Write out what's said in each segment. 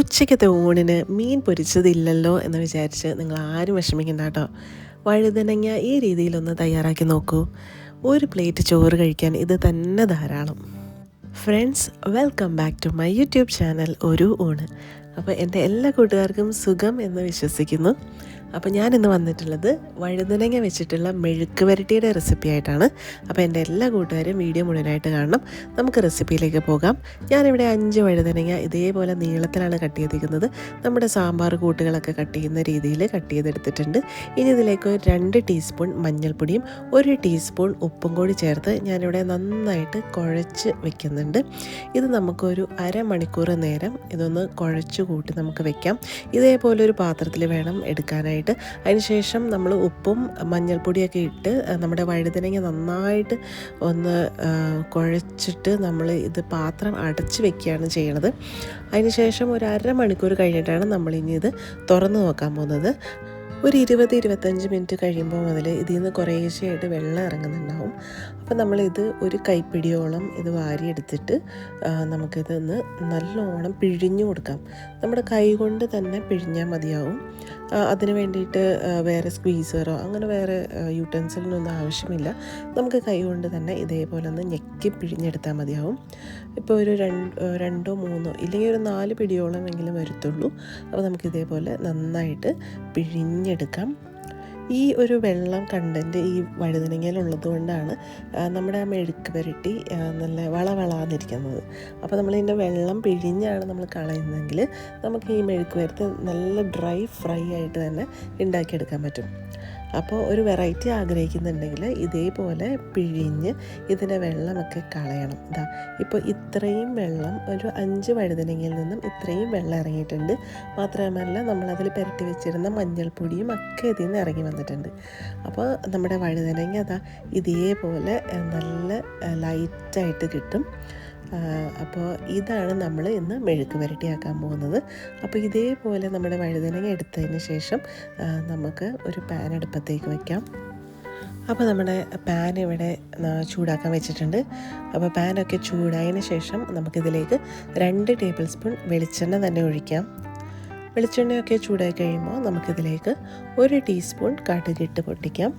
ഉച്ചയ്ക്കത്തെ ഊണിന് മീൻ പൊരിച്ചതില്ലല്ലോ എന്ന് വിചാരിച്ച് നിങ്ങൾ ആരും വിഷമിക്കണ്ട കേട്ടോ. വഴുതനങ്ങ ഈ രീതിയിലൊന്ന് തയ്യാറാക്കി നോക്കൂ. ഒരു പ്ലേറ്റ് ചോറ് കഴിക്കാൻ ഇത് തന്നെ ധാരാളം. Friends welcome back to my YouTube channel ഒരു ഊണ്. അപ്പോൾ എന്റെ എല്ലാ കൂട്ടുകാർക്കും സുഖം എന്ന് വിശ്വസിക്കുന്നു. അപ്പോൾ ഞാൻ ഇന്ന് വന്നിട്ടുള്ളത് വഴുതനങ്ങ വെച്ചിട്ടുള്ള മെഴുക്ക് വരട്ടിയുടെ റെസിപ്പി ആയിട്ടാണ്. അപ്പോൾ എന്റെ എല്ലാ കൂട്ടുകാരും വീഡിയോ മുഴുവനായിട്ട് കാണണം. നമുക്ക് റെസിപ്പിയിലേക്ക് പോകാം. ഞാനിവിടെ അഞ്ച് വഴുതനങ്ങ ഇതേപോലെ നീളത്തിലാണ് കട്ട് ചെയ്തിരിക്കുന്നത്. നമ്മുടെ സാമ്പാർ കൂട്ടുകളൊക്കെ കട്ട് ചെയ്യുന്ന രീതിയിൽ കട്ട് ചെയ്തെടുത്തിട്ടുണ്ട്. ഇനി ഇതിലേക്ക് രണ്ട് ടീസ്പൂൺ മഞ്ഞൾപ്പൊടിയും ഒരു ടീസ്പൂൺ ഉപ്പും കൂടി ചേർത്ത് ഞാനിവിടെ നന്നായിട്ട് കുഴച്ച് വെക്കുന്നുണ്ട്. ഇത് നമുക്കൊരു അരമണിക്കൂർ നേരം ഇതൊന്ന് കുഴച്ച് കൂട്ടി നമുക്ക് വെക്കാം. ഇതേപോലെ ഒരു പാത്രത്തിൽ വേണം എടുക്കാനായിട്ട്. അതിനുശേഷം നമ്മൾ ഉപ്പും മഞ്ഞൾപ്പൊടിയൊക്കെ ഇട്ട് നമ്മുടെ വഴുതനങ്ങ നന്നായിട്ട് ഒന്ന് കുഴച്ചിട്ട് നമ്മൾ ഇത് പാത്രം അടച്ച് വെക്കുകയാണ് ചെയ്യണത്. അതിനുശേഷം ഒരു അര മണിക്കൂർ കഴിഞ്ഞിട്ടാണ് നമ്മൾ ഇനി ഇത് തുറന്ന് നോക്കാൻ പോകുന്നത്. ഒരു ഇരുപത് ഇരുപത്തഞ്ച് മിനിറ്റ് കഴിയുമ്പോൾ മുതൽ ഇതിൽ നിന്ന് കുറേശ്ശെയായിട്ട് വെള്ളം ഇറങ്ങുന്നുണ്ടാവും. അപ്പോൾ നമ്മളിത് ഒരു കൈപ്പിടിയോളം ഇത് വാരിയെടുത്തിട്ട് നമുക്കിതൊന്ന് നല്ലോണം പിഴിഞ്ഞു കൊടുക്കാം. നമ്മുടെ കൈ കൊണ്ട് തന്നെ പിഴിഞ്ഞാൽ മതിയാവും. അതിന് വേണ്ടിയിട്ട് വേറെ സ്ക്വീസറോ അങ്ങനെ വേറെ യൂട്ടെൻസിലൊന്നും ആവശ്യമില്ല. നമുക്ക് കൈ കൊണ്ട് തന്നെ ഇതേപോലെ ഒന്ന് ഞെക്കി പിഴിഞ്ഞെടുത്താൽ മതിയാവും. ഇപ്പോൾ ഒരു രണ്ട് രണ്ടോ മൂന്നോ ഇല്ലെങ്കിൽ ഒരു നാല് പിടിയോളം എങ്കിലും വരത്തുള്ളൂ. അപ്പോൾ നമുക്ക് ഇതേപോലെ നന്നായിട്ട് പിഴിഞ്ഞെടുക്കാം. ഈ ഒരു വെള്ളം കണ്ടന്റ് ഈ വഴുതനങ്ങയിലുള്ളത് കൊണ്ടാണ് നമ്മുടെ ആ മെഴുക്ക് പുരട്ടി നല്ല വളവളാന്നിരിക്കുന്നത്. അപ്പോൾ നമ്മളിതിന്റെ വെള്ളം പിഴിഞ്ഞാണ് നമ്മൾ കളയുന്നതെങ്കിൽ നമുക്ക് ഈ മെഴുക്ക് പുരട്ടി നല്ല ഡ്രൈ ഫ്രൈ ആയിട്ട് തന്നെ ഉണ്ടാക്കിയെടുക്കാൻ പറ്റും. അപ്പോൾ ഒരു വെറൈറ്റി ആഗ്രഹിക്കുന്നുണ്ടെങ്കിൽ ഇതേപോലെ പിഴിഞ്ഞ് ഇതിന്റെ വെള്ളമൊക്കെ കളയണം. ഇതാ ഇപ്പോൾ ഇത്രയും വെള്ളം ഒരു അഞ്ച് വഴുതനങ്ങയിൽ നിന്നും ഇത്രയും വെള്ളം ഇറങ്ങിയിട്ടുണ്ട്. മാത്രമല്ല നമ്മളതിൽ പുരട്ടി വെച്ചിരുന്ന മഞ്ഞൾപ്പൊടിയും ഒക്കെ ഇതിൽ നിന്ന് ഇറങ്ങി വന്നിട്ടുണ്ട്. അപ്പോൾ നമ്മുടെ വഴുതനങ്ങ അതാ ഇതേപോലെ നല്ല ലൈറ്റായിട്ട് കിട്ടും. അപ്പോൾ ഇതാണ് നമ്മൾ ഇന്ന് മെഴുക്ക് വരട്ടിയാക്കാൻ പോകുന്നത്. അപ്പോൾ ഇതേപോലെ നമ്മുടെ വഴുതനങ്ങ എടുത്തതിന് ശേഷം നമുക്ക് ഒരു പാൻ അടുപ്പത്തേക്ക് വയ്ക്കാം അപ്പോൾ നമ്മുടെ പാൻ ഇവിടെ ചൂടാക്കാൻ വെച്ചിട്ടുണ്ട്. അപ്പോൾ പാനൊക്കെ ചൂടായതിന് ശേഷം നമുക്കിതിലേക്ക് രണ്ട് ടേബിൾ സ്പൂൺ വെളിച്ചെണ്ണ തന്നെ ഒഴിക്കാം. വെളിച്ചെണ്ണയൊക്കെ ചൂടായി കഴിയുമ്പോൾ നമുക്കിതിലേക്ക് ഒരു ടീസ്പൂൺ കടുകിട്ട് പൊട്ടിക്കാം.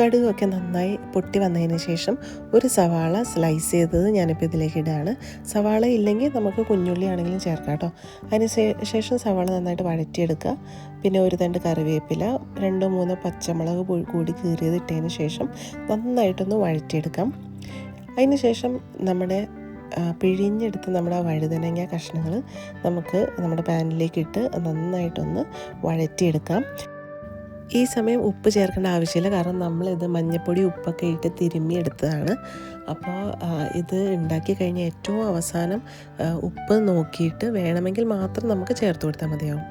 കടുകൊക്കെ നന്നായി പൊട്ടി വന്നതിന് ശേഷം ഒരു സവാള സ്ലൈസ് ചെയ്തത് ഞാനിപ്പോൾ ഇതിലേക്ക് ഇടുകയാണ് സവാള ഇല്ലെങ്കിൽ നമുക്ക് കുഞ്ഞുള്ളി ആണെങ്കിലും ചേർക്കാം കേട്ടോ. അതിന് ശേഷം സവാള നന്നായിട്ട് വഴറ്റിയെടുക്കുക. പിന്നെ ഒരു തണ്ട് കറിവേപ്പില രണ്ടോ മൂന്നോ പച്ചമുളക് കൂടി കീറിയത് ഇട്ടതിന് ശേഷം നന്നായിട്ടൊന്ന് വഴറ്റിയെടുക്കാം. അതിന് ശേഷം നമ്മുടെ പിഴിഞ്ഞെടുത്ത് നമ്മുടെ വഴുതനങ്ങ കഷ്ണങ്ങൾ നമുക്ക് നമ്മുടെ പാനിലേക്ക് ഇട്ട് നന്നായിട്ടൊന്ന് വഴറ്റിയെടുക്കാം. ഈ സമയം ഉപ്പ് ചേർക്കേണ്ട ആവശ്യമില്ല. കാരണം നമ്മളിത് മഞ്ഞപ്പൊടി ഉപ്പൊക്കെ ഇട്ട് തിരുമ്മി എടുത്തതാണ്. അപ്പോൾ ഇത് ഉണ്ടാക്കി കഴിഞ്ഞ ഏറ്റവും അവസാനം ഉപ്പ് നോക്കിയിട്ട് വേണമെങ്കിൽ മാത്രം നമുക്ക് ചേർത്ത് കൊടുത്താൽ മതിയാവും.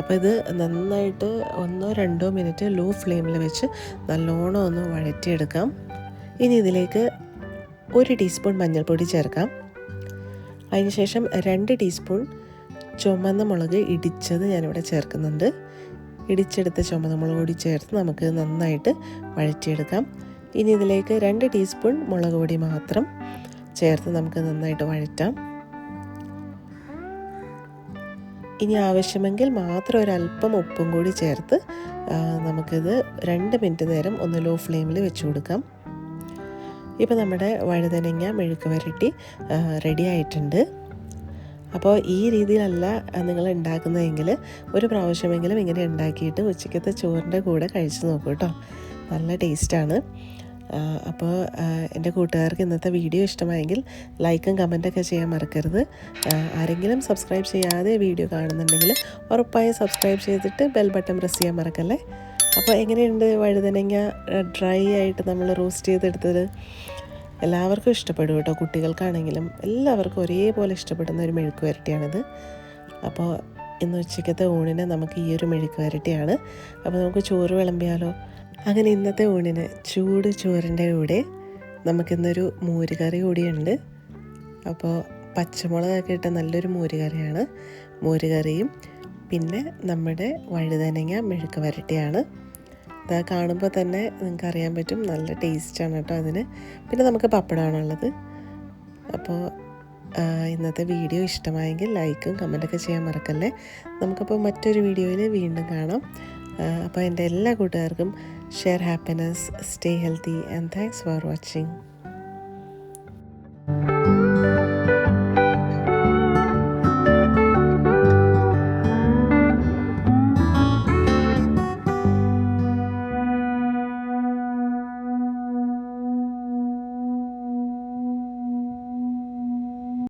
അപ്പോൾ ഇത് നന്നായിട്ട് ഒന്നോ രണ്ടോ മിനിറ്റ് ലോ ഫ്ലെയിമിൽ വെച്ച് നല്ലോണം ഒന്ന് വഴറ്റിയെടുക്കാം. ഇനി ഇതിലേക്ക് ഒരു ടീസ്പൂൺ മഞ്ഞൾപ്പൊടി ചേർക്കാം. അതിനുശേഷം രണ്ട് ടീസ്പൂൺ ചുമന്ന മുളക് ഇടിച്ചത് ഞാനിവിടെ ചേർക്കുന്നുണ്ട്. ഇടിച്ചെടുത്ത കൂടി ചേർത്ത് നമുക്ക് നന്നായിട്ട് വഴറ്റിയെടുക്കാം. ഇനി ഇതിലേക്ക് രണ്ട് ടീസ്പൂൺ മുളക് പൊടി മാത്രം ചേർത്ത് നമുക്ക് നന്നായിട്ട് വഴറ്റാം. ഇനി ആവശ്യമെങ്കിൽ മാത്രം ഒരല്പം ഉപ്പും കൂടി ചേർത്ത് നമുക്കിത് രണ്ട് മിനിറ്റ് നേരം ഒന്ന് ലോ ഫ്ലെയിമിൽ വെച്ച് കൊടുക്കാം. ഇപ്പോൾ നമ്മുടെ വഴുതനങ്ങ മെഴുക്ക് വരട്ടി റെഡി ആയിട്ടുണ്ട്. അപ്പോൾ ഈ രീതിയിലല്ല നിങ്ങൾ ഉണ്ടാക്കുന്നതെങ്കിൽ ഒരു പ്രാവശ്യമെങ്കിലും ഇങ്ങനെ ഉണ്ടാക്കിയിട്ട് ഉച്ചയ്ക്കത്തെ ചോറിന്റെ കൂടെ കഴിച്ചു നോക്കൂ കേട്ടോ. നല്ല ടേസ്റ്റാണ്. അപ്പോൾ എന്റെ കൂട്ടുകാർക്ക് ഇന്നത്തെ വീഡിയോ ഇഷ്ടമായെങ്കിൽ ലൈക്കും കമന്റൊക്കെ ചെയ്യാൻ മറക്കരുത്. ആരെങ്കിലും സബ്സ്ക്രൈബ് ചെയ്യാതെ വീഡിയോ കാണുന്നുണ്ടെങ്കിൽ ഉറപ്പായും സബ്സ്ക്രൈബ് ചെയ്തിട്ട് ബെൽ ബട്ടൺ പ്രസ് ചെയ്യാൻ മറക്കല്ലേ? അപ്പോൾ എങ്ങനെയുണ്ട് വഴുതനങ്ങ ഡ്രൈ ആയിട്ട് നമ്മൾ റോസ്റ്റ് ചെയ്തെടുത്തത്? എല്ലാവർക്കും ഇഷ്ടപ്പെടും കേട്ടോ. കുട്ടികൾക്കാണെങ്കിലും എല്ലാവർക്കും ഒരേപോലെ ഇഷ്ടപ്പെടുന്ന ഒരു മെഴുക്ക് വരട്ടിയാണിത്. അപ്പോൾ ഇന്ന് ഉച്ചയ്ക്കത്തെ ഊണിന് നമുക്ക് ഈ ഒരു മെഴുക്ക് വരട്ടിയാണ്. അപ്പോൾ നമുക്ക് ചോറ് വിളമ്പിയാലോ? അങ്ങനെ ഇന്നത്തെ ഊണിന് ചൂട് ചോറിന്റെ കൂടെ നമുക്കിന്നൊരു മോരുകറി കൂടിയുണ്ട്. അപ്പോൾ പച്ചമുളകൊക്കെ ഇട്ട നല്ലൊരു മോരുകറിയാണ്. മോരുകറിയും പിന്നെ നമ്മുടെ വഴുതനങ്ങ മെഴുക്ക് വരട്ടിയാണ്. ഇതാ കാണുമ്പോൾ തന്നെ നിങ്ങൾക്ക് അറിയാൻ പറ്റും. നല്ല ടേസ്റ്റാണ് കേട്ടോ അതിന്. പിന്നെ നമുക്ക് പപ്പടമാണുള്ളത് അപ്പോൾ ഇന്നത്തെ വീഡിയോ ഇഷ്ടമായെങ്കിൽ ലൈക്കും കമന്റൊക്കെ ചെയ്യാൻ മറക്കല്ലേ. നമുക്കപ്പോൾ മറ്റൊരു വീഡിയോയിൽ വീണ്ടും കാണാം. അപ്പോൾ എന്റെ എല്ലാ കൂട്ടുകാർക്കും share happiness stay healthy and thanks for watching